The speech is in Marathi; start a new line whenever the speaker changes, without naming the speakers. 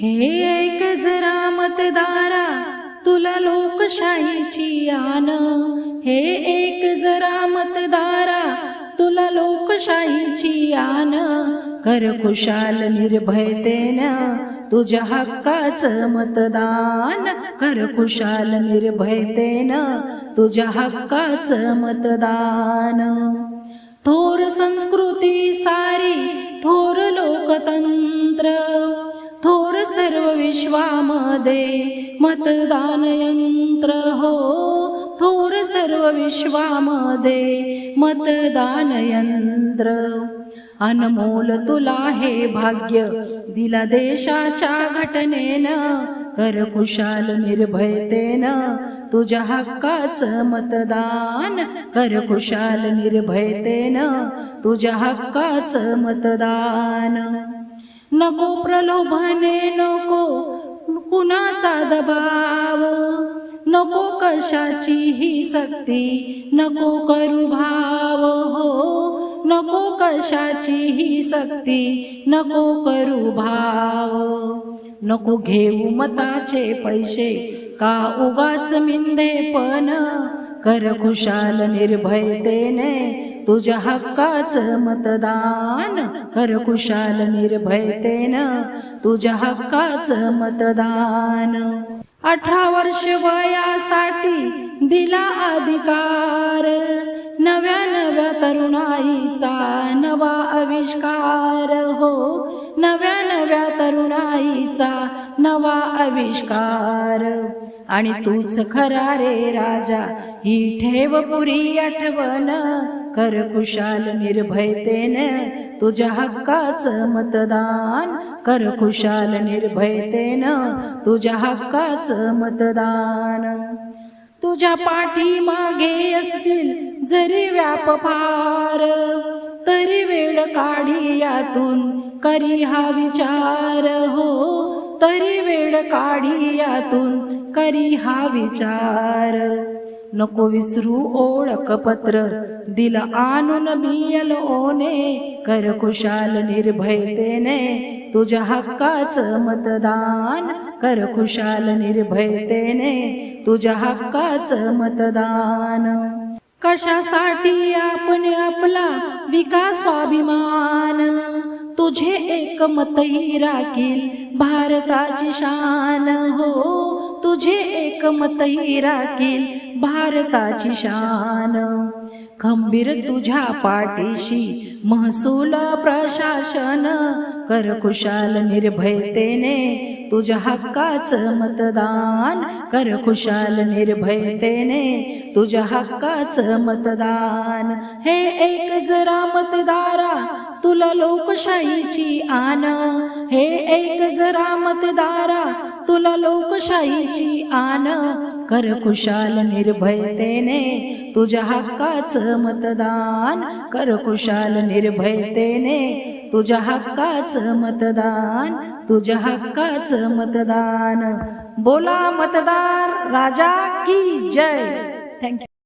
हे एक जरा मतदारा तुला लोकशाहीची आन. हे एक जरा मतदारा तुला लोकशाहीची आन. कर कुशाल निर्भयतेनं तुझ्या हक्काचं मतदान. कर कुशाल निर्भयतेनं तुझ्या हक्काचं मतदान. थोर संस्कृती सारी थोर लोकतंत्र. विश्वामध्ये मतदान यंत्र हो थोर सर्व विश्वामध्ये मतदान यंत्र अनमोल तुला हे भाग्य दिला देशाच्या घटनेनं. कर कुशाल निर्भयतेनं तुझ्या हक्काचं मतदान. कर कुशाल निर्भयतेनं तुझ्या हक्काचं मतदान. नको प्रलोभने नको कुणाचा दबाव नको कशाची ही सक्ती नको करू भाव. हो नको कशाची ही सक्ती नको करू भाव. नको घेऊ मताचे पैसे का उगाच मिंदे पण. कर खुशाल निर्भयतेने तुझ्या हक्काचं मतदान कर कुशाल निर्भयतेन तुझ्या हक्काचं मतदान. अठरा वर्ष वयासाठी दिला अधिकार. नव्या नव्या तरुणाईचा नवा आविष्कार. हो नव्या नव्या तरुणाईचा नवा आविष्कार. आणि तूच खरा रे राजा ही ठेव पुरी आठवण. कर कुशाल निर्भयतेने तुझ्या हक्काचं मतदान. कर कुशाल निर्भयतेनं तुझ्या हक्काचं मतदान. तुझ्या पाठी मागे असतील जरी व्याप फार तरी वेळ काढी यातून करी हा विचार. हो तरी वेळ काढी यातून करी हा विचार. नको विसरू ओळखपत्र. दिल आणून बियल ओने कर कुशाल निर्भयतेने तुझ्या हक्काचं मतदान कर कुशाल निर्भयतेने तुझ्या हक्काचं मतदान. कशासाठी आपण आपला विकास स्वाभिमान? तुझे एक मतही राखील भारताची शान. हो तुझे एक मतही राखील भारताची शान. खंबीर तुझ्या पाठीशी महसूल प्रशासन. कर कुशाल निर्भयतेने तुझ्या हक्काच मतदान. कर कुशाल निर्भयतेने तुझ्या हक्काचं मतदान. हे एक जरा मतदारा तुला लोकशाहीची आन. हे एक जरा मतदारा तुला लोकशाहीची आन कर कुशाल निर्भयतेने तुझ्या हक्काच मतदान. कर कुशाल निर्भयतेने तुझ्या हक्काच मतदान. तुझ्या हक्काच मतदान. बोला मतदार राजा की जय. थँक्यू